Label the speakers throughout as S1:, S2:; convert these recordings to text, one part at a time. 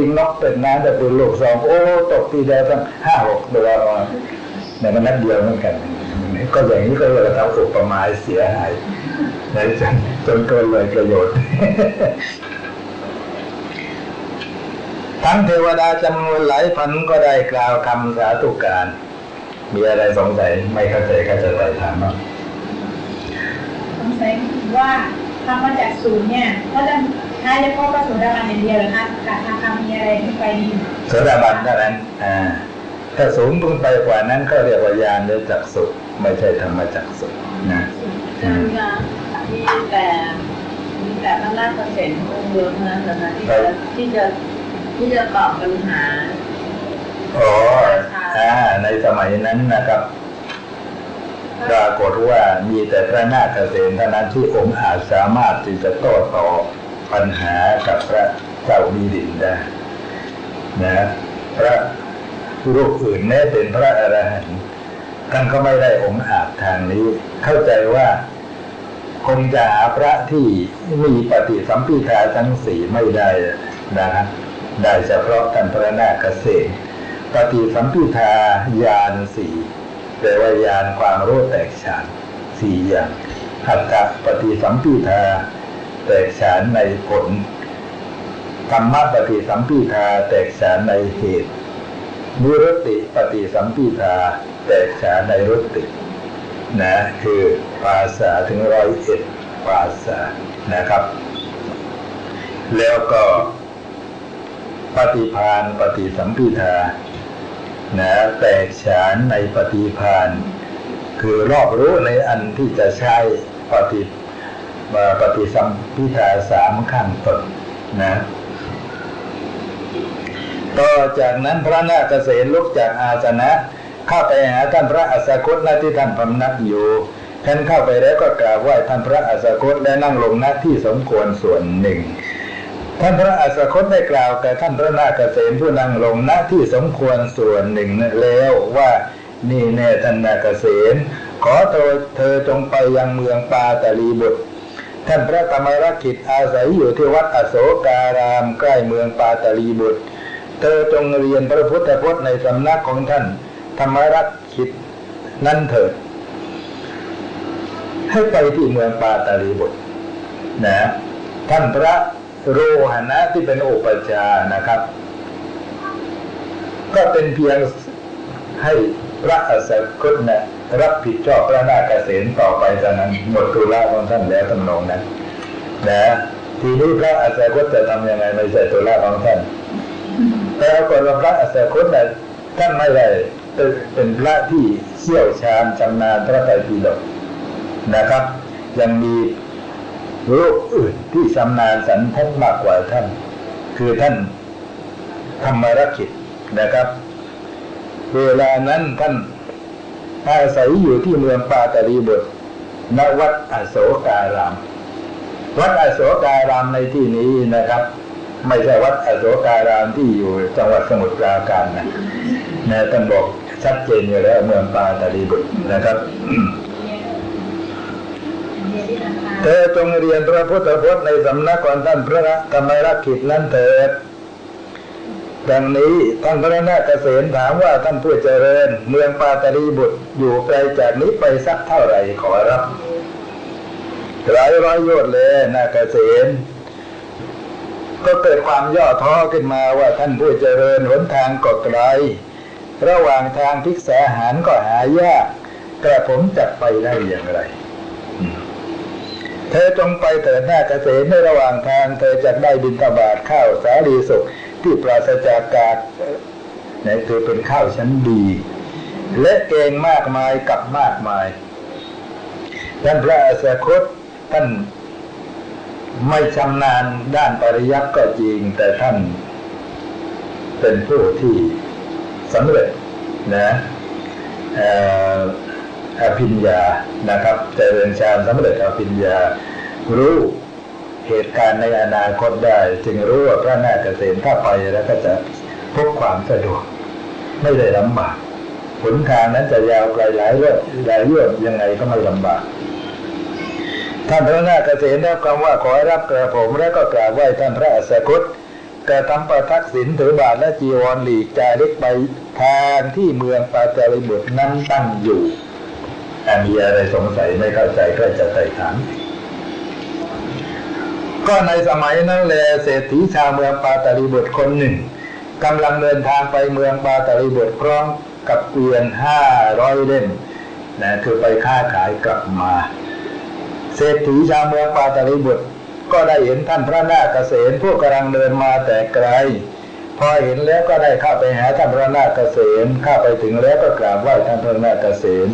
S1: ยิงนกเป็นน้ำแต่ปืนลูกซองโอ้ตกทีเดียวตั้งห้าหกตัวเนี่ยมันนัดเดียวเหมือนกัน ก็อย่างนี้ก็เลยทำอุปมาเสียหายในจนจนเกินเลยประโยชน์ ทั้งเทวดาจำนวนหลายพันก็ได้กล่าวคำสาธุการ มีอะไรสงสัยไม่เข้าใจก็จะได้ถามว่า
S2: สงสัยว่าคำว่าจากศูนย์เนี่ยก็จะ ใช้เฉพาะพระโสดาบันอย่างเดียวเหรอคะการทำคำมีอะไรขึ้นไปดี
S1: โสดาบันเท่านั้นอ่าถ้าสูงขึ้นไปกว่านั้นก็เรียกว่าญาณหรือจักสุไม่ใช่ธรรมจักสุนะ
S3: อาจารย์คะมีแต่มีแต่พระราชเสนองค์เดียวเท่านั้นเหรอคะที่จะที่จะที่จะตอบปัญหา
S1: อ๋ออ่าในสมัยนั้นนะครับปรากฏว่ามีแต่พระนาคเษนเท่านั้นที่องค์อาจสามารถที่จะโต้ตอบ ปัญหากับพระเจ้ามีดินได้นะพระรูปอื่นแม้เป็นพระอรหันต์ท่านก็ไม่ได้องอาจทางนี้ เข้าใจว่าคงจะหาพระที่มีปฏิสัมพิทาทั้งสี่ไม่ได้นะฮะได้เฉพาะท่านพระนาคเษนปฏิสัมพิทาญาณสี่แปลว่ายานความรู้แตกฉานสี่อย่างหัตถปฏิสัมพิทา แตกฉานในผลธรรมะปฏิสัมพิทาแตกฉานในเหตุนิรติปฏิสัมพิทาแตกฉานในรุตินะคือภาษาถึงร้อยเอ็ดภาษานะครับ แล้วก็ปฏิพานปฏิสัมพิทานะแตกฉานในปฏิพานคือรอบรู้ในอันที่จะใช้ปฏิ มาปฏิสัมพิทาสามขั้นต้นนะต่อจากนั้นพระนาคเษนลุกจากอาสนะ เข้าไปหาท่านพระอัสสกุตณที่ท่านพำนักอยู่ท่านเข้าไปแล้วก็กราบไหว้ท่านพระอัสสกุตและนั่งลงณที่สมควรส่วนหนึ่ง ท่านพระอัสสกุตได้กล่าวแก่ท่านพระนาคเษนผู้นั่งลงณที่สมควรส่วนหนึ่งนั้นแล้วว่านี่แน่ท่านนาคเษนขอเธอเธอจงไปยังเมืองปาตาลีบุตร ท่านพระธรรมรักขิตอาศัยอยู่ที่วัดอโศการามใกล้เมืองปาตลีบุตร เธอจงเรียนพระพุทธพจน์ในสำนักของท่าน ธรรมรักขิตนั่นเถิด ให้ไปที่เมืองปาตลีบุตรนะท่านพระโรหณะที่เป็นโอปชานะครับ ก็เป็นเพียงให้พระอัสสกุตนะ รับผิดชอบพระนาคเษนต่อไปจานั้นหมดตุลาของท่านแล้วทำนองนั้นนะทีนี้พระอัสสกุตจะทำยังไงไม่ใช่ตุลาของท่านแต่ปรากฏว่าพระอัสสกุตนะท่านไม่ได้เป็นพระที่เชี่ยวชาญชำนาญพระไตรปิฎกนะครับ ยังมีรูปอื่นที่ชำนาญสันทัดมากกว่าท่าน คือท่านธรรมรักิตนะครับ เวลานั้นท่าน อาศัยอยู่ที่เมืองปาตาลีบุตรณวัดอโศการาม วัดอโศการามในที่นี้นะครับ ไม่ใช่วัดอโศการามที่อยู่จังหวัดสมุทรปราการนะนะท่านบอกชัดเจนอยู่แล้วเมืองปาตาลีบุตรนะครับเธอจงเรียนพระพุทธพจน์ในสำนักของท่านพระธรรมรักขิตนั้นเถิด ดังนี้ท่านพระนาคเษนถามว่าท่านผู้เจริญ เมืองปาตาลีบุตรอยู่ไกลจากนี้ไปสักเท่าไหร่ขอรับหลายร้อยโยชน์เลยนาคเษนก็เกิดความย่อท้อขึ้นมาว่าท่านผู้เจริญหนทางก็ไกล ระหว่างทางพิกษาหารก็หายาก กระผมจะไปได้อย่างไร เธอจงไปเถิดหน้าเกษตรในระหว่างทางเธอจะได้บินตบาทข้าวสาลีสุก ที่ปราศจากกากนี่คือเป็นข้าวชั้นดี และเกงมากมายกับมากมายท่านพระอาสาคตท่านไม่ชำนาญด้านปริยัติก็จริง แต่ท่านเป็นผู้ที่สำเร็จนะอภิญญานะครับเจริญฌานสำเร็จอภิญญารู้ เหตุการณ์ในอนาคตได้ จึงรู้ว่าพระนาคเษนถ้าไปแล้วก็จะพบความสะดวก ไม่ได้ลำบากผลทางนั้นจะยาวไกลหลายเรื่องหลายเรื่องยังไงก็ไม่ลำบากท่านพระนาคเษนได้คำว่าขอรับกระผมแล้วก็กราบไหว้ท่านพระอัสสกุตแต่ทำประทักษิณถือบาทและจีวรหลีกจาริกไปทางที่เมืองปาจาริบุตรนั้นตั้งอยู่อ่มีอะไรสงสัยไม่เข้าใจก็จะไต่ถาม ก็ในสมัยนั้นแลเศรษฐีชาวเมืองปาตาลีบุตรคนหนึ่งกำลังเดินทางไปเมืองปาตาลีบุตรพร้อมกับเกวียนห้าร้อยเล่มนะคือไปค้าขายกลับมา เศรษฐีชาวเมืองปาตาลีบุตรก็ได้เห็นท่านพระนาคเกษมผู้กำลังเดินมาแต่ไกล พอเห็นแล้วก็ได้เข้าไปหาท่านพระนาคเกษมเข้าไปถึงแล้วก็กราบไหว้ท่านพระนาคเกษม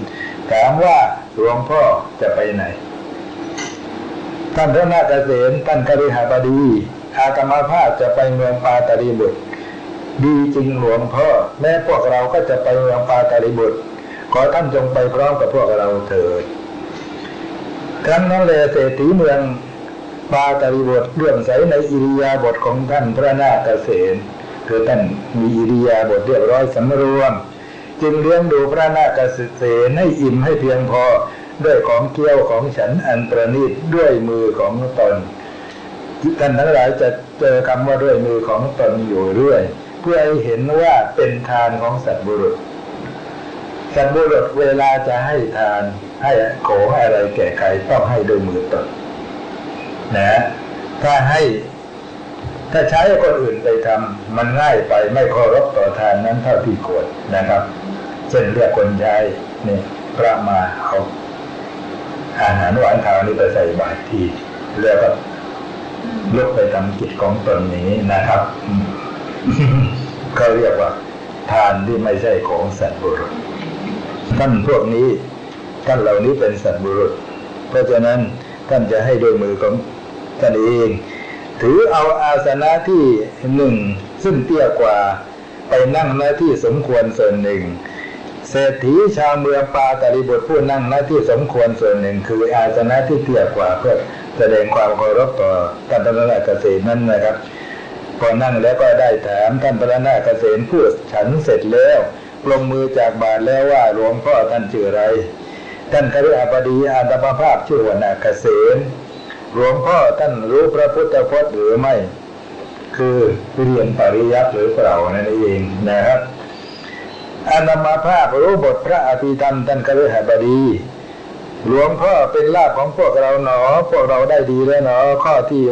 S1: ถามว่าหลวงพ่อจะไปไหน ท่านพระนาคเกษมท่านกฤหบดี อาตมาภาพจะไปเมืองปาตาลีบุตร ดีจริงหลวงพ่อแม้พวกเราก็จะไปเมืองปาตาลีบุตร ขอท่านจงไปพร้อมกับพวกเราเถิดครั้งนั้นเลยเศรษฐีเมืองปาตาลีบุตรเลื่อมใสในอิริยาบถของท่านพระนาคเกษมคือท่านมีอิริยาบถเรียบร้อยสำรวม จึงเลี้ยงดูพระนาคเกษมให้อิ่มให้เพียงพอ ด้วยของเกี้ยวของฉันอันประณีตด้วยมือของตนท่านทั้งหลายจะเจอคำว่าด้วยมือของตนอยู่เรื่อย เพื่อให้เห็นว่าเป็นทานของสัตว์บุรุษ สัตว์บุรุษเวลาจะให้ทาน ให้ของอะไรแก่ใครต้องให้ด้วยมือตนนะถ้าให้ถ้าใช้คนอื่นไปทำมันง่ายไปไม่เคารพต่อทานนั้นเท่าที่ควรนะครับ เช่นเรียกคนใช้นี่พระมาเอา อาหารหวานขาวนี่ไปใส่บาตรทีแล้วก็ลุกไปทำกิจของตนนี้นะครับเขาเรียกว่า ทานที่ไม่ใช่ของสัตว์บุรุษท่านพวกนี้ท่านเหล่านี้เป็นสัตว์บุรุษ เพราะฉะนั้นท่านจะให้ด้วยมือของท่านเอง ถือเอาอาสนะที่หนึ่งซึ่งเตี้ยกว่าไปนั่งหน้าที่สมควรส่วนหนึ่ง เศรษฐีชาวเมืองปาตาลิบุตรผู้นั่งหน้าที่สมควรส่วนหนึ่ง คืออาสนะที่เตี้ยกว่าเพื่อแสดงความเคารพต่อท่านพระนาคเกษมนั้นนะครับพอนั่งแล้วก็ได้ถามท่านพระนาคเกษมพูดฉันเสร็จแล้วลงมือจากบาทแล้วว่าหลวงพ่อท่านชื่ออะไร ท่านคฤหบดีอาตมาภาพชื่อวนาเกษมหลวงพ่อท่านรู้พระพุทธพจน์หรือไม่ คือเรียนปริยัติหรือเปล่านั่นเองนะครับ อนามาภาพรู้บทพระอภิธรรมท่านคฤหบดี หลวงพ่อเป็นลาภของพวกเราหนอ พวกเราได้ดีแล้วหนอ ข้อที่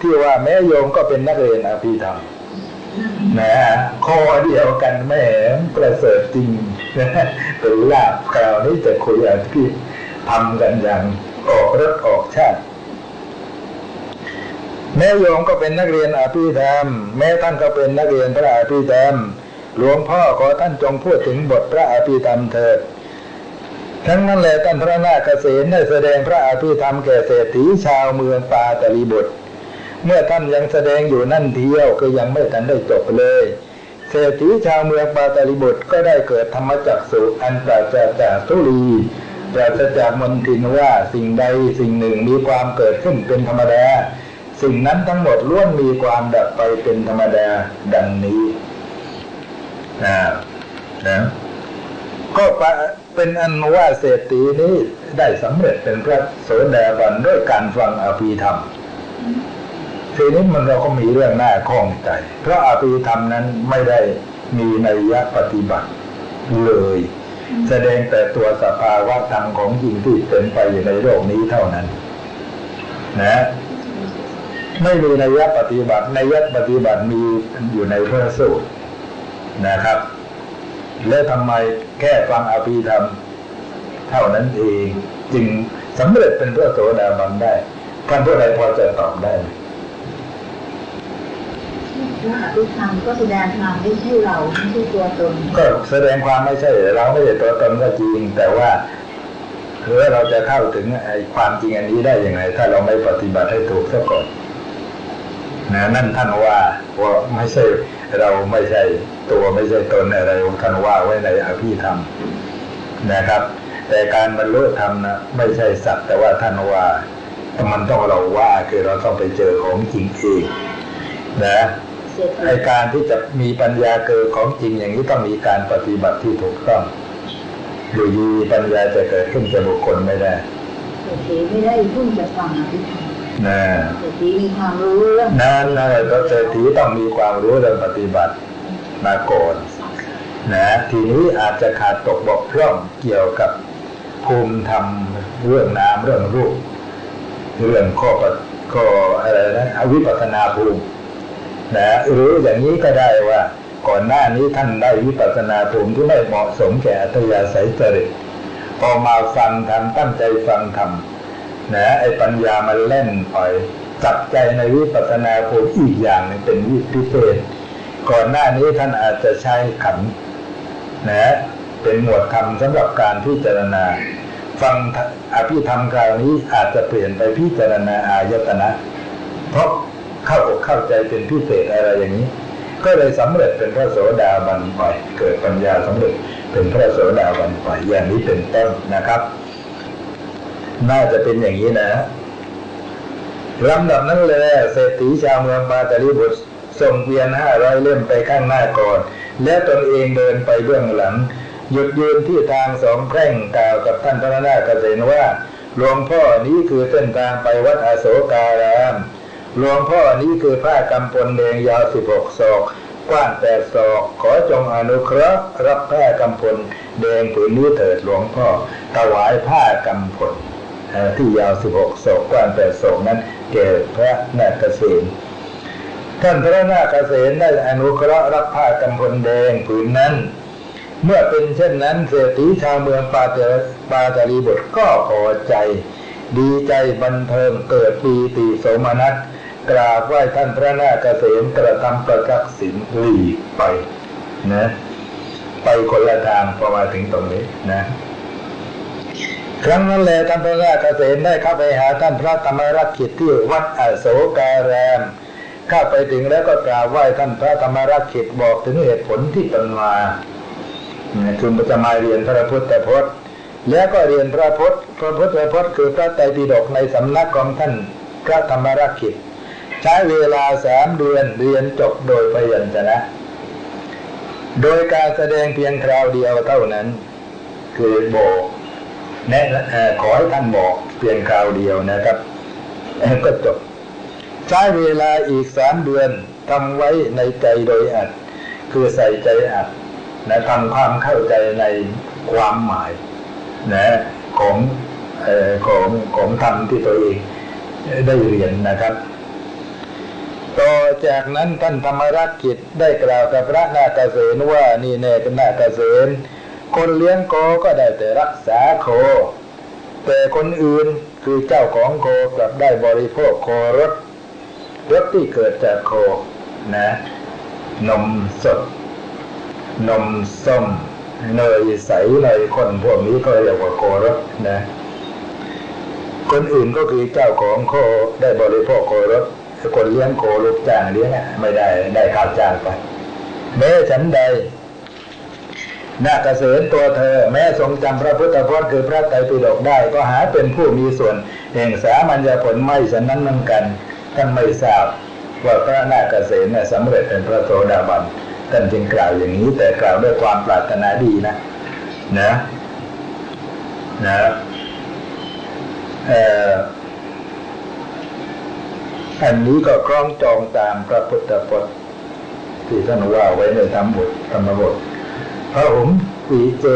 S1: ที่ว่าแม้โยมก็เป็นนักเรียนอภิธรรมนะข้อเดียวกันแหม่ประเสริฐจริงเป็นลาภคราวนี้จะคุยอภิธรรมกันอย่างออกรถออกชาติ แม่โยมก็เป็นนักเรียนอภิธรรมแม่ท่านก็เป็นนักเรียนพระอภิธรรม หลวงพ่อขอท่านจงพูดถึงบทพระอภิธรรมเถิดทั้งนั้นแหละท่านพระนาคเษมได้แสดงพระอภิธรรมแก่เศรษฐีชาวเมืองปาตลีบุตร เมื่อท่านยังแสดงอยู่นั่นเที่ยวคือยังไม่ทันได้จบเลย เศรษฐีชาวเมืองปาตลีบุตรก็ได้เกิดธรรมจักสุอันปราศจากทุลีปราศจากมนทินว่าสิ่งใดสิ่งหนึ่งมีความเกิดขึ้นเป็นธรรมดา สิ่งนั้นทั้งหมดล้วนมีความดับไปเป็นธรรมดาดังนี้ นะนะก็เป็นอันว่าเศรษฐีนี้ได้สำเร็จเป็นพระโสดาบันด้วยการฟังอภิธรรมทีนี้มันเราก็มีเรื่องหน้าข้องใจ เพราะอภิธรรมนั้นไม่ได้มีนัยยะปฏิบัติเลย แสดงแต่ตัวสภาวะธรรมของจริงที่เป็นไปอยู่ในโลกนี้เท่านั้น นะ ไม่มีนัยยะปฏิบัตินัยยะปฏิบัติมีอยู่ในพระสูตร นะครับ และทำไมแค่ฟังอภิธรรม เท่านั้นเองจึงสำเร็จเป็นพระโสดาบันได้ท่านผู้ใดพอจะตอบได้ไหม
S3: ว่าอภิธรรมก็แสดงธรรมไม่ใช่เราไม่ใช่ตัวตน
S1: ก็แสดงความไม่ใช่เราไม่ใช่ตัวตนก็จริง แต่ว่าคือว่าเราจะเข้าถึงไอ้ความจริงอันนี้ได้ยังไงถ้าเราไม่ปฏิบัติให้ถูกซะก่อนนะนั่นท่านว่าว่าไม่ใช่ เราไม่ใช่ตัวไม่ใช่ตนอะไรท่านว่าไว้ในอภิธรรมนะครับ แต่การบรรลุธรรมนะไม่ใช่สัตว์แต่ว่าท่านว่ามันต้องเราว่าคือเราต้องไปเจอของจริงเองนะ
S3: เศรษฐี
S1: ไอการที่จะมีปัญญาเกิดของจริงอย่างนี้ต้องมีการปฏิบัติที่ถูกต้องอยู่ดีปัญญาจะเกิดขึ้นแก่บุคคลไม่ได้
S3: เศรษฐีไม่ได้เพิ่งจะฟังอภิธรรม
S1: นะ
S3: เศรษฐีมีความรู้เรื่อง
S1: นั่นนะก็เศรษฐีต้องมีความรู้เรื่องปฏิบัติมาก่อนนะทีนี้อาจจะขาดตกบกพร่องเกี่ยวกับภูมิธรรมเรื่องน้ำเรื่องรูป เรื่องข้อปฏิข้ออะไรนะอวิปัสสนาภูมินะหรืออย่างนี้ก็ได้ว่าก่อนหน้านี้ท่านได้วิปัสสนาภูมิที่ไม่เหมาะสมแก่อัตยาศัยจริตพอมาฟังธรรมตั้งใจฟังธรรม นะไอ้ปัญญามันเล่นปล่อยจับใจในวิปัสสนาภูมิอีกอย่างหนึงเป็นวิพิเศษ ก่อนหน้านี้ท่านอาจจะใช้ขันนะเป็นหมวดธรรมสำหรับการพิจารณา ฟังอภิธรรมคราวนี้อาจจะเปลี่ยนไปพิจารณาอายตนะ เพราะเข้าอกเข้าใจเป็นพิเศษอะไรอย่างนี้ ก็เลยสำเร็จเป็นพระโสดาบันไปเกิดปัญญาสำเร็จเป็นพระโสดาบันไปอย่างนี้เป็นต้นนะครับ น่าจะเป็นอย่างนี้นะลำดับนั้นเลยเศรษฐีชาวเมืองปาตาลิบุตรส่งเกวียนห้าร้อยเล่มไปข้างหน้าก่อน และตนเองเดินไปเบื้องหลัง หยุดยืนที่ทางสองแพร่งกล่าวกับท่านพระนาคเษนว่าหลวงพ่อนี้คือเส้นทางไปวัดอโศการามหลวงพ่อนี้คือผ้ากำพลแดงยาวสิบหกศอกกว้างแปดศอกขอจงอนุเคราะห์รับผ้ากำพลแดงผืนนี้เถิดหลวงพ่อถวายผ้ากำพล ที่ยาวสิบหกศอกกว้างแปดศอกนั้นแก่พระนาคเษนท่านพระนาคเษนได้อนุเคราะห์รับผ้ากำพลแดงผืนนั้น เมื่อเป็นเช่นนั้นเศรษฐีชาวเมืองปาเตปาตาลีบทก็พอใจ ดีใจบันเทิงเกิดปีติโสมนัสกราบไหว้ท่านพระนาคเษนกระทำประทักษิณหลีกไปนะ ไปคนละทางพอมาถึงตรงนี้นะ ครั้งนั้นแลท่านพระราชเกษมได้เข้าไปหาท่านพระธรรมรักขิตที่วัดอโศการามเข้าไปถึงแล้วก็กราบไหว้ท่านพระธรรมรักขิตบอกถึงเหตุผลที่เป็นมาคือจะมาเรียนพระพุทธพจน์ แล้วก็เรียนพระพุทธพระพุทธพจน์คือพระไตรปิฎกในสำนักของท่านพระธรรมรักขิตใช้เวลาสามเดือนเรียนจบโดยพยัญชนะ โดยการแสดงเพียงคราวเดียวเท่านั้น คือบอก แน่ขอให้ท่านบอกเพียงคราวเดียวนะครับ ก็จบ ใช้เวลาอีกสามเดือนทำไว้ในใจโดยอัด คือใส่ใจอัดนะทำความเข้าใจในความหมายนะของอของของธรรมที่ตัวเองได้เรียนนะครับ ต่อจากนั้นท่านธรรมรักกิจได้กล่าวกับพระนาคเษนว่านี่แน่เป็นนาคเษน คนเลี้ยงโคก็ได้แต่รักษาโค แต่คนอื่นคือเจ้าของโคกลับได้บริโภคโครสรสที่เกิดจากโคนะ นมสด นมส้มเนยใสเนยข้นพวกนี้ก็เรียกว่าโครสนะ คนอื่นก็คือเจ้าของโคได้บริโภคโครสคนเลี้ยงโคลูกจ้างเลี้ยงอะไม่ได้ได้ข้าวจ้างไปแม้ฉันใด นาเสนตัวเธอ แม้ทรงจำพระพุทธพจน์คือพระไตรปิฎกได้ก็หาเป็นผู้มีส่วนแห่งสามัญญผลไม่ฉะนั้นเหมือนกันท่านไม่ทราบว่าพระนาคเสนเนี่ยสำเร็จเป็นพระโสดาบันท่านจึงกล่าวอย่างนี้แต่กล่าวด้วยความปรารถนาดีนะ นะนะเอ่ออันนี้ก็คล้องจองตามพระพุทธพจน์ที่ท่านว่าไว้ในธรรมบทธรรมบท พระหุมปีเจ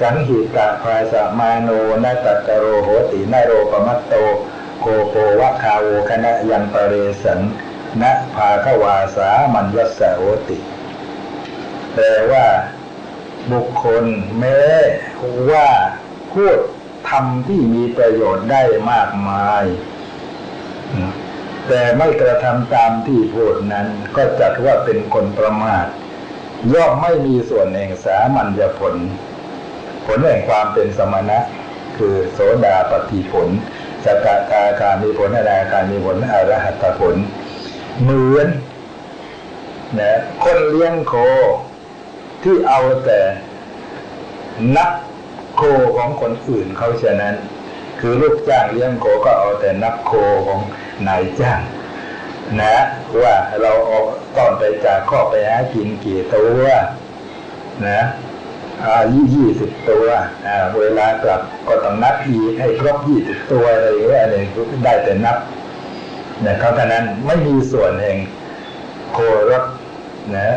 S1: สังหิตะภาสมาโนนาตตโรโหตินโรปมัตโต โกโปวะคาโวคณะยันปเรสันนะภาควาสามัญยัสสโหติแปลว่า บุคคลแม้ว่าพูดทำที่มีประโยชน์ได้มากมาย แต่ไม่กระทำตามที่พูดนั้นก็จัดว่าเป็นคนประมาท ย่อมไม่มีส่วนแห่งสามัญญผล ผลแห่งความเป็นสมณะ คือโสดาปฏิผลสกทาคามีผลอนาคามีผลอรหัตผล เหมือนนะคนเลี้ยงโคที่เอาแต่นับโคของคนอื่นเขาฉะนั้น คือลูกจ้างเลี้ยงโคก็เอาแต่นับโคของนายจ้าง นะว่าเราเอาต้อนไปจากข้อไปหากินกี่ตัวนะอายุยี่สิบตัวอ่าเวลากลับก็ต้องนับอีกให้ครบยี่สิบตัวอะไรอย่างเงี้ยไรได้แต่นับนะครับเท่านั้นไม่มีส่วนแห่งโครถนะ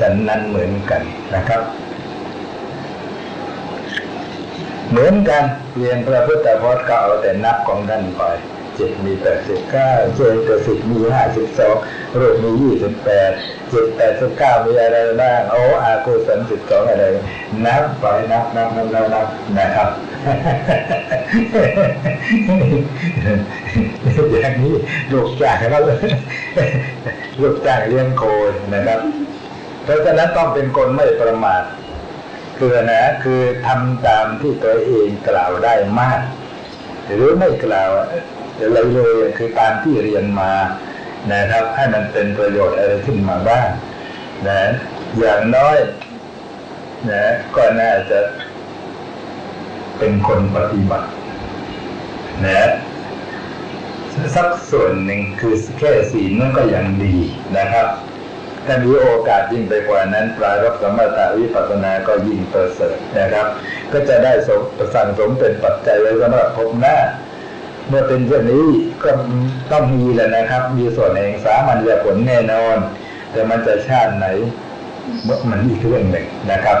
S1: ฉันนั้นเหมือนกันนะครับ เหมือนกันเรียนพระพุทธพจน์ก็เอาแต่นับของท่านไป เจ็ดมีแปดสิบเก้าเจ็ดกับสิบมีห้าสิบสองรูปมียี่สิบแปดเจ็ดแปดสิบเก้ามีอะไรบ้างโอ้อากุศลสิบสองอะไรนับไปนับนับนับนับนับนะครับอย่างนี้ลูกจ้างก็เลยลูกจ้างเลี้ยงโคนะครับเพราะฉะนั้นต้องเป็นคนไม่ประมาทคือนะคือทำตามที่ตัวเองกล่าวได้มาก หรือไม่กล่าว อะไรเลยคือตามที่เรียนมานะครับ ให้มันเป็นประโยชน์อะไรขึ้นมาบ้างนะอย่างน้อยนะก็น่าจะเป็นคนปฏิบัตินะสักส่วนหนึ่งคือแค่ศีลนั่นก็ยังดีนะครับถ้ามีโอกาสยิ่งไปกว่านั้น ปลายรับสมถะวิปัสสนาก็ยิ่งประเสริฐนะครับ ก็จะได้สมสั่งสมเป็นปัจจัยไว้สำหรับภพหน้า เมื่อเป็นเช่นนี้ก็ต้องมีแหละนะครับ มีส่วนแห่งสามัญญผลแน่นอน แต่มันจะชาติไหนมันอีกเรื่องหนึ่งนะครับ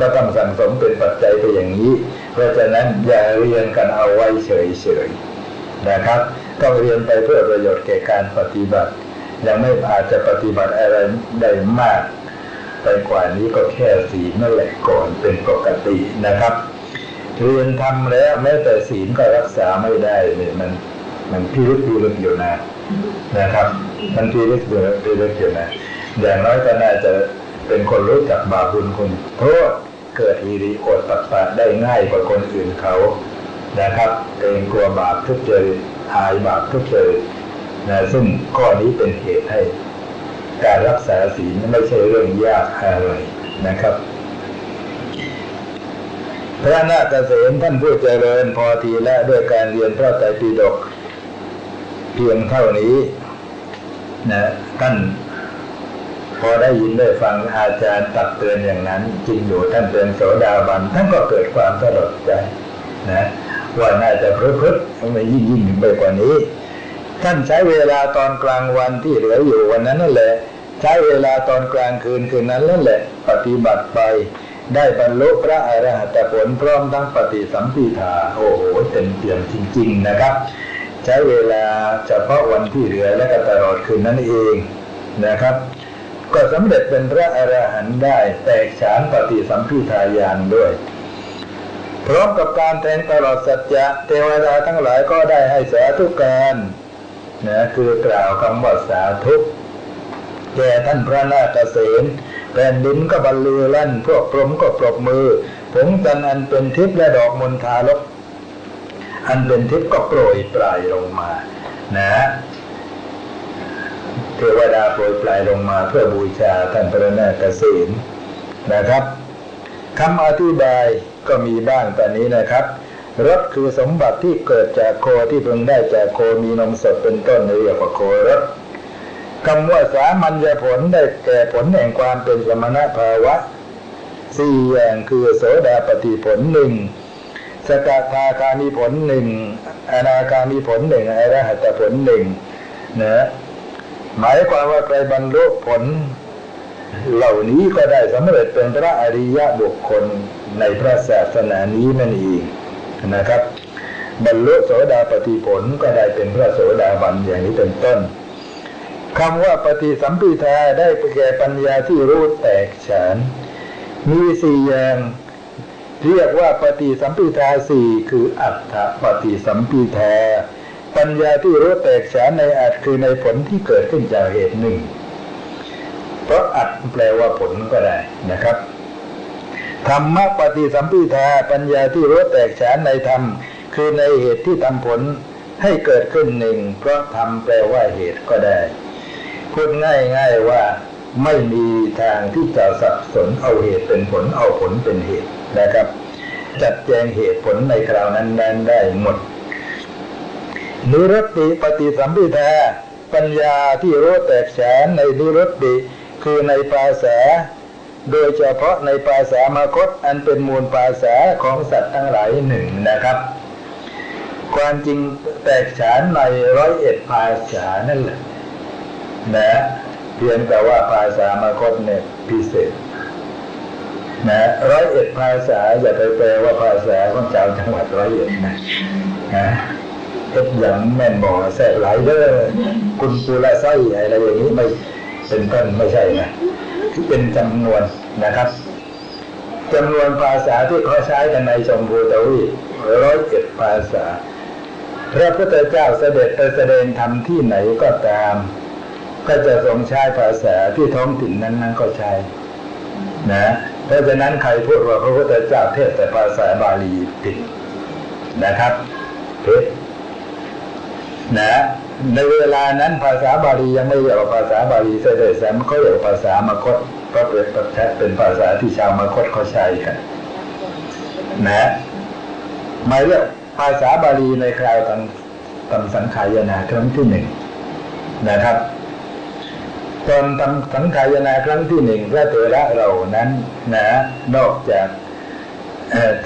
S1: ก็ต้องสั่งสมเป็นปัจจัยไปอย่างนี้ เพราะฉะนั้นอย่าเรียนกันเอาไว้เฉยๆนะครับต้องเรียนไปเพื่อประโยชน์แก่การปฏิบัติ ยังไม่อาจจะปฏิบัติอะไรได้มาก ไปกว่านี้ก็แค่ศีลนั่นแหละก่อนเป็นปกตินะครับ เรียนทำแล้วแม้แต่ศีลก็รักษาไม่ได้เนี่ยมัน มันพิรุษพิรุษอยู่นะนะครับมันพิรุษพิรุษอยู่นะอย่างน้อยก็น่าจะเป็นคนรู้จักบาปบุญคุณโทษเกิดฮีริโอดปัสสะได้ง่ายกว่าคนอื่นเขานะครับเกรงกลัวบาปทุกเจริหายบาปทุกเจรินะซึ่งข้อนี้เป็นเหตุให้ การรักษาศีลไม่ใช่เรื่องยากอะไรนะครับ พระนาคเกษมท่านผู้เจริญพอทีและด้วยการเรียนพระไตรปิฎกเพียงเท่านี้นะท่านพอได้ยินได้ฟังอาจารย์ตักเตือนอย่างนั้น จริงอยู่ท่านเป็นโสดาบันท่านก็เกิดความสลดใจนะว่าน่าจะพฤติไม่ยิ่งยิ่งไปกว่านี้ ท่านใช้เวลาตอนกลางวันที่เหลืออยู่วันนั้นนั่นแหละ ใช้เวลาตอนกลางคืนคืนนั้นนั่นแหละ ปฏิบัติไป ได้บรรลุพระอรหัตผลพร้อมทั้งปฏิสัมพิทาโอ้โหเต็มเปี่ยมจริง ๆ นะครับ ใช้เวลาเฉพาะวันที่เหลือและก็ตลอดคืนนั้นเองนะครับ ก็สำเร็จเป็นพระอรหันต์ได้แตกฉานปฏิสัมพิทายานด้วยพร้อมกับการแทงตลอดสัจจะเทวดาทั้งหลายก็ได้ให้สาธุการนะคือกล่าวคำว่าสาธุแก่ท่านพระนาคเกษ แผ่นดินก็บรรลือลั่นพวกพรหมก็ปรบมือ ผงจันอันเป็นทิพย์และดอกมณฑาลกอันเป็นทิพย์ก็โปรยปลายลงมา นะเทวดาโปรยปลายลงมาเพื่อบูชาท่านพระนาคเกษมนะครับคำอธิบายก็มีบ้างตอนนี้นะครับรถคือสมบัติที่เกิดจากโคที่เพิ่งได้จากโคมีนมสดเป็นต้นเรียกว่าโครถ คำว่าสามัญญผลได้แก่ผลแห่งความเป็นสมณภาวะสี่อย่างคือโสดาปฏิผลหนึ่งสกทาคามีผลหนึ่งอนาคามีผลหนึ่งอรหัตผลหนึ่งนะหมายความว่าใครบรรลุผล เหล่านี้ก็ได้สำเร็จเป็นพระอริยบุคคลในพระศาสนานี้นั่นเองนะครับ บรรลุโสดาปฏิผลก็ได้เป็นพระโสดาบันอย่างนี้เป็นต้น คำว่าปฏิสัมพิทาได้แก่ปัญญาที่รู้แตกฉาน มีสี่อย่างเรียกว่าปฏิสัมพิทาสี่คืออัตถปฏิสัมพิทา ปัญญาที่รู้แตกฉานในอัตคือในผลที่เกิดขึ้นจากเหตุหนึ่ง เพราะอัดแปลว่าผลก็ได้นะครับธรรมะปฏิสัมพิทาปัญญาที่รู้แตกฉานในธรรม คือในเหตุที่ทำผลให้เกิดขึ้นหนึ่งเพราะธรรมแปลว่าเหตุก็ได้ พูดง่าย ๆว่าไม่มีทางที่จะสับสนเอาเหตุเป็นผลเอาผลเป็นเหตุนะครับ จัดแจงเหตุผลในคราวนั้นนั้นได้หมด นิรติปฏิสัมพิทาปัญญาที่รู้แตกฉานในนิรติคือในภาษา โดยเฉพาะในภาษามคตอันเป็นมูลภาษาของสัตว์ทั้งหลายหนึ่งนะครับ ความจริงแตกฉานในร้อยเอ็ดภาษานั่นแหละ นะเพียงแต่ว่าภาษามาคตเนี่ยพิเศษนะร้อยเอ็ดภาษาอย่าไปแปลว่าภาษาของชาวจังหวัดร้อยเอ็ดนะนะเอ็ดอย่างแม่นบ่อแซ่บหลายเด้อคุณปูละไส้อะไรอย่างนี้ไม่เป็นต้นไม่ใช่นะที่เป็นจำนวนนะครับจำนวนภาษาที่เขาใช้กันในชมพูทวีร้อยเอ็ดภาษา พระพุทธเจ้าเสด็จไปแสดงธรรมที่ไหนก็ตาม ก็จะทรงใช้ภาษาที่ท้องถิ่นนั้นนั้นๆก็ใช้นะเพราะฉะนั้นใครพูดว่าพระพุทธเจ้าเทศแต่ภาษาบาลีผิดนะครับผิดนะในเวลานั้นภาษาบาลียังไม่เรียกว่าภาษาบาลีเสด็จแสมเขาเรียกภาษามคตเพราะเป็นเป็นภาษาที่ชาวมคตเขาใช้กันนะหมายเรียกภาษาบาลีในคราวตอนตอนสังขายนาครั้งที่หนึ่งนะครับ ตอนทำสังขายนาครั้งที่หนึ่งพระเถระเรานั้นนะนอกจาก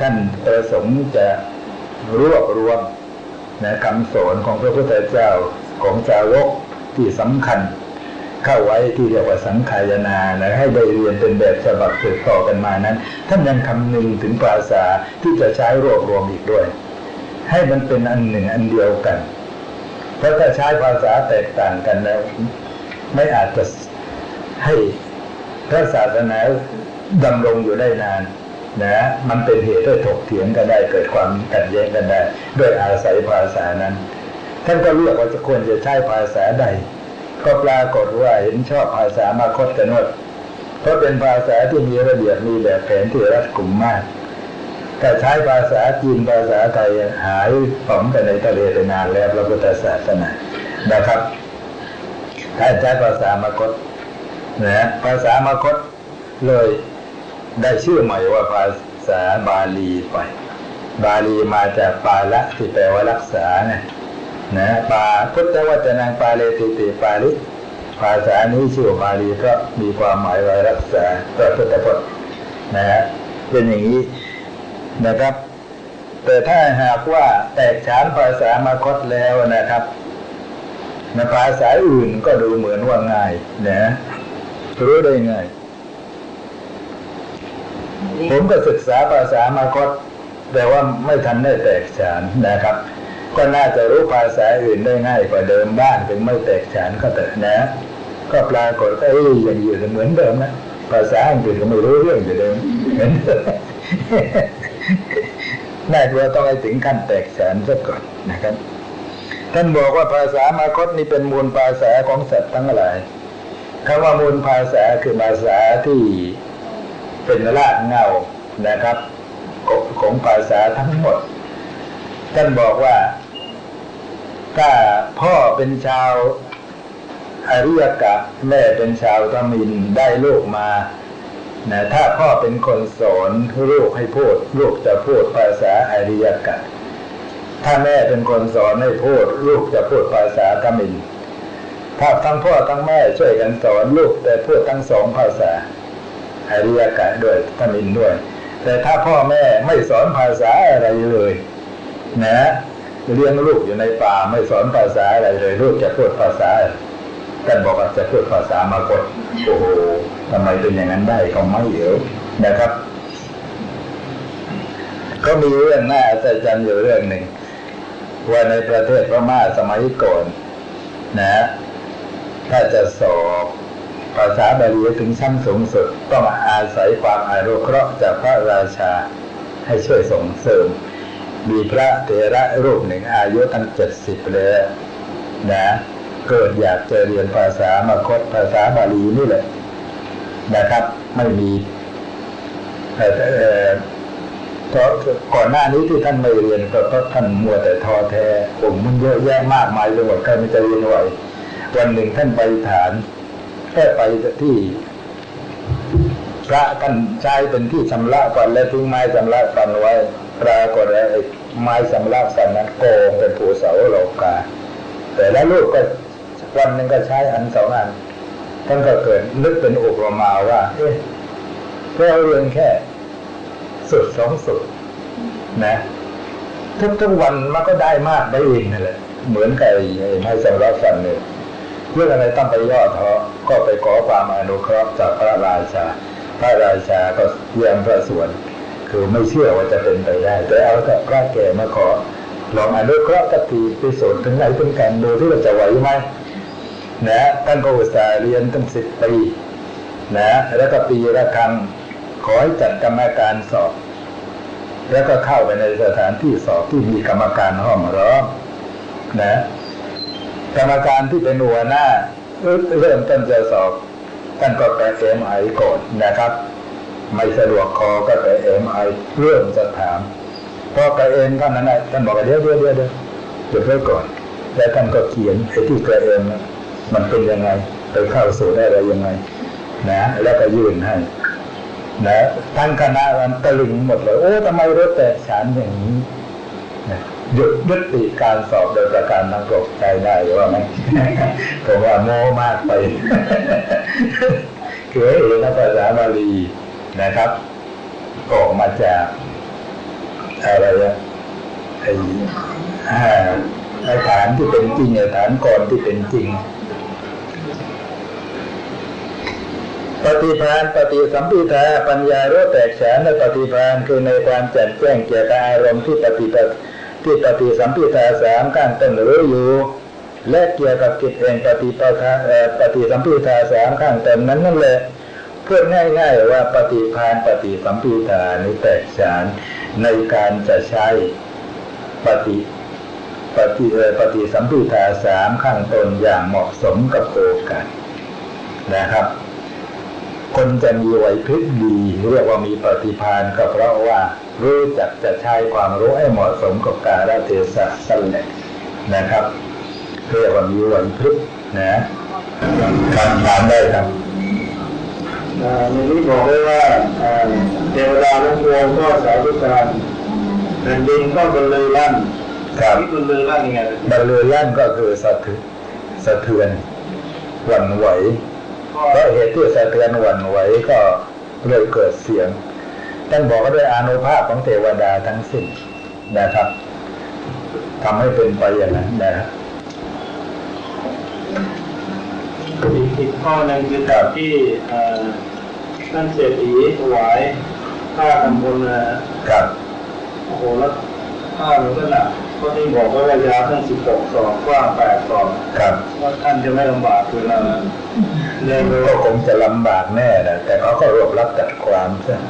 S1: ท่านประสงค์จะรวบรวมนะคำสอนของพระพุทธเจ้าของสาวกที่สำคัญ เข้าไว้ที่เรียกว่าสังขายนานะให้ได้เรียนเป็นแบบฉบับสืบต่อกันมานั้น ท่านยังคำนึงถึงภาษาที่จะใช้รวบรวมอีกด้วย ให้มันเป็นอันหนึ่งอันเดียวกัน เพราะถ้าใช้ภาษาแตกต่างกันแล้ว ไม่อาจจะให้พระศาสนาดำรงอยู่ได้นานนะมันเป็นเหตุให้ถกเถียงกันได้เกิดความขัดแย้งกันได้ ด้วยอาศัยภาษานั้น ท่านก็เลือกว่าจะควรจะใช้ภาษาใด ก็ปรากฏว่าเห็นชอบภาษามาคตกันวดเพราะเป็นภาษาที่มีระเบียบมีแบบแผนที่รัดกุมมาก แต่ใช้ภาษาจีนภาษาไทยหายฝังกันในทะเลไปนานแล้วพระพุทธศาสนานะครับ ถ้าใช้ภาษามคตนะภาษามคตเลยได้ชื่อใหม่ว่าภาษาบาลีไป บาลีมาจากปาละที่แปลว่ารักษานะนะปาพุทธวจนังปาเลติติปาลิภาษานี้ชื่อบาลีเพราะมีความหมายว่ารักษาพระพุทธพจน์นะฮะเป็นอย่างนี้นะครับ แต่ถ้าหากว่าแตกฉานภาษามคตแล้วนะครับ ในภาษาอื่นก็ดูเหมือนว่าง่ายนะรู้ได้ง่าย ผมก็ศึกษาภาษามาคตแต่ว่าไม่ทันได้แตกฉานนะครับ ก็น่าจะรู้ภาษาอื่นได้ง่ายกว่าเดิมบ้างถึงไม่แตกฉานก็เถอะนะ ก็ปรากฏก็เอ้ยยังอยู่เหมือนเดิมนะภาษาอังกฤษก็ไม่รู้เรื่องอยู่เดิมเหมือนเดิมน่ากลัวต้องให้ถึงขั้นแตกฉานซะก่อนนะครับ ท่านบอกว่าภาษามาคตนี่เป็นมูลภาษาของสัตว์ทั้งหลายคำว่ามูลภาษาคือภาษาที่เป็นรากเงานะครับ ของภาษาทั้งหมด ท่านบอกว่า ถ้าพ่อเป็นชาวอาริยกะแม่เป็นชาวตมินได้ลูกมานะถ้าพ่อเป็นคนสอนลูกให้พูดลูกจะพูดภาษาอาริยกะ ถ้าแม่เป็นคนสอนให้พูด ลูกจะพูดภาษาตมินถ้าทั้งพ่อทั้งแม่ช่วยกันสอนลูกแต่พูดทั้งสองภาษาอาริยกะด้วยตมินด้วย แต่ถ้าพ่อแม่ไม่สอนภาษาอะไรเลย นะเลี้ยงลูกอยู่ในป่าไม่สอนภาษาอะไรเลย ลูกจะพูดภาษาท่านบอกว่าจะพูดภาษามากดโอ้โหทำไมเป็นอย่างนั้นได้ก็ไม่เหรอนะครับ ก็มีเรื่องน่าอัศจรรย์อยู่เรื่องหนึ่ง ว่าในประเทศพม่าสมัยก่อนนะถ้าจะสอบภาษาบาลีถึงชั้นสูงสุดต้องอาศัยความอารุเคราะห์จากพระราชาให้ช่วยส่งเสริม มีพระเถระรูปหนึ่งอายุตั้งเจ็ดสิบแล้วนะเกิดอยากจะเรียนภาษามคตภาษาบาลีนี่แหละนะครับ ไม่มี เอ่อเอ่อเพราะก่อนหน้านี้ที่ท่านไม่เรียนก็เพราะท่านมัวแต่ท้อแท้ผมมันเยอะแยะมากมายไปหมดใครไม่จะเรียนไหววันหนึ่งท่านไปฐานแค่ไปที่พระท่านใช้เป็นที่ชำระก่อนและทิ้งไม้ชำระฟันไว้ปรากฏว่าไอ้ไม้ชำระฟันนั้นโกงเป็นผูเสาโลกา แต่ละลูกก็วันหนึ่งก็ใช้อันสองอันท่านก็เกิดนึกเป็นอุปมาว่าเอ๊ะแค่เรียนแค่ สุดสองสุดนะทุกทุกวันมันก็ได้มากได้เองนั่นแหละ เหมือนกับไอ้ไม้สำรับฟันเนี่ยเรื่องอะไรต้องไปย่อท้อก็ไปขอความอนุเคราะห์จากพระราชา พระราชาก็เยี่ยมพระสวน คือไม่เชื่อว่าจะเป็นไปได้ แต่เอากับพระแก่มาขอลองอนุเคราะห์กับทีพิสูจน์ถึงไหนถึงกันดูที่เราจะไหวไหมนะท่านก็อุตส่าห์เรียนตั้งสิบปีนะแล้วก็ปีละครั้งขอให้จัดกรรมการสอบ แล้วก็เข้าไปในสถานที่สอบที่มีกรรมการห้อมล้อมนะ กรรมการที่เป็นหัวหน้าเริ่มต้นจะสอบท่านก็แปะเอ็มไอก่อนนะครับ ไม่สะดวกคอก็แปะเอ็มไอเริ่มจะถามพอกระเอ็นท่านนั้นท่านบอกเดี๋ยวเดี๋ยวเดี๋ยวเดี๋ยวหยุดไว้ก่อน แล้วท่านก็เขียนไอ้ที่กระเอ็นมันเป็นยังไง ไปเข้าสู่ได้อะไรยังไง นะ แล้วก็ยื่นให้ นะทั้งคณะมันตะลึงหมดเลย โอ้ทำไมรถแตกฉานอย่างนี้นะหยุดยุติการสอบโดยประการทั้งปกใจได้หรือว่าไหมผมว่าโม้มากไปคือเอกภาษาบาลีนะครับออกมาจากอะไรอะไอ้อ่าไอ้ฐานที่เป็นจริงไอ้ฐานก่อนที่เป็นจริง ปฏิภาณปฏิสัมพิทาปัญญารู้แตกฉานในปฏิภาณคือในความแจ่มแจ้งเกี่ยวกับอารมณ์ที่ปฏิปที่ปฏิสัมพิทาสามข้างต้นรู้อยู่และเกี่ยวกับกิจเองปฏิปทาปฏิสัมพิทาสามข้างต้นนั้นนั่นแหละเพื่อง่ายๆว่าปฏิภาณปฏิสัมพิทานี้แตกฉานในการจะใช้ปฏิปฏิปฏิสัมพิทาสามข้างต้นอย่างเหมาะสมกับโอกาสนะครับ คนจะมีไหวพริบดี เรียกว่ามีปฏิภาณก็เพราะว่า รู้จักจะใช้ความรู้ให้เหมาะสมกับกาลเทศะสั่นแหละนะครับ เรียกว่ามีไหวพริบนะคำถามได้ครับ
S4: อ่าในนี้บอกไว้ว่าอ่าเทวดาทั้งปวงก็สาธุการแผ่นดินก็บรรลือลั่น
S1: ครับ
S4: ที่บรรลือลั่นยังไง
S1: บรรลือลั่นก็คือสะเทือนสะเทือนหวั่นไหว เพราะเหตุที่สะเทือนหวั่นไหวก็เลยเกิดเสียงท่านบอกว่าด้วยอานุภาพของเทวดาทั้งสิ้นนะครับทำให้เป็นไปอย่างนั้นนะครับ
S4: อีกอีกข้อหนึ่งคือจากที่อ่าท่านเศรษฐีถวายผ้าทำบุญนะครับโอ้โหแล้วผ้ามันก็หนักก็ที่บอกว่าระยะทั้งสิบหกศอกกว้างแปดศอก
S1: ครับ
S4: ว่าท่านจะไม่ลำบากคือเรา เลยเลย
S1: ก็คงจะลำบากแน่นะแต่เขาก็รวบรับจัดความซะ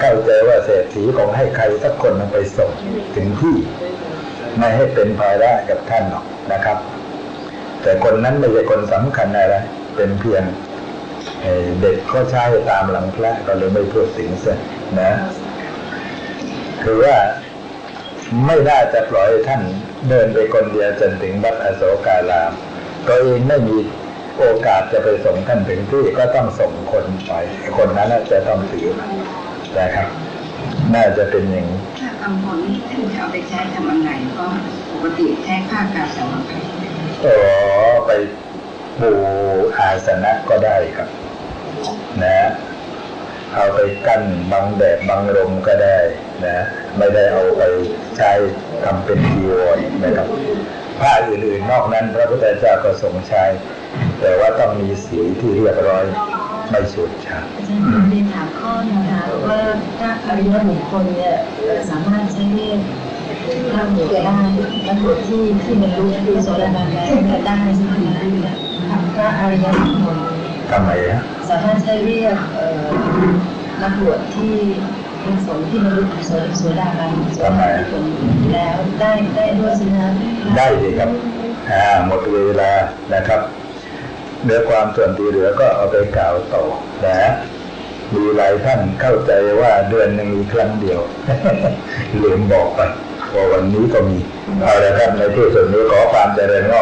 S1: เข้าใจว่าเศรษฐีคงให้ใครสักคนหนึ่งไปส่งถึงที่ไม่ให้เป็นภาระกับท่านหรอกนะครับ แต่คนนั้นไม่ใช่คนสำคัญอะไร เป็นเพียงเด็กก็ใช้ตามหลังพระก็เลยไม่พูดถึงซะนะ คือว่าไม่น่าจะปล่อยท่านเดินไปคนเดียวจนถึงวัดอโศการามตัวเองไม่มี โอกาสจะไปส่งท่านถึงที่ก็ต้องส่งคนไปคนนั้นน่ะจะต้องถือนะครับ น่าจะเป็นอย่างนี้
S5: ถ้าคำพลนี่ท่านจะเอาไปใช้ทำอะไรก็ปกติใช้ผ้ากาสาวพัด
S1: อ๋อไปปูอาสนะก็ได้ครับ นะ เอาไปกั้นบังแดดบังลมก็ได้นะ ไม่ได้เอาไปใช้ทำเป็นจีวรนะครับผ้าอื่นๆนอกนั้น พระพุทธเจ้าก็ทรงใช้ แต่ว่าต้องมีสีที่เรียบร้อยไม่ฉูดฉาด
S6: อาจารย์เรียนถามข้อนะคะว่าถ้าอริยบุคคลเนี่ยสามารถใช้พระบวชได้พระบวชที่ที่บรรลุคือโสดาบันแล้วเนี่ยได้ใช่ไหมคะพระอริยบุคคล
S1: ทำไมฮะ
S6: สามารถใช้เรียกเอ่อนักบวชที่เป็นสงฆ์ที่บรรลุโสโสดาบันโสดาบันผลแล้วได้ได้ด้วยใช่ไหมคะ
S1: ได้ดีครับอ่าหมดเวลานะครับ เหลือความส่วนที่เหลือก็เอาไปกล่าวต่อนะมีหลายท่านเข้าใจว่าเดือนหนึ่งมีครั้งเดียวลืมบอกไปว่าวันนี้ก็มีเอาละครับในที่สุดนี้ขอความเจริญงอก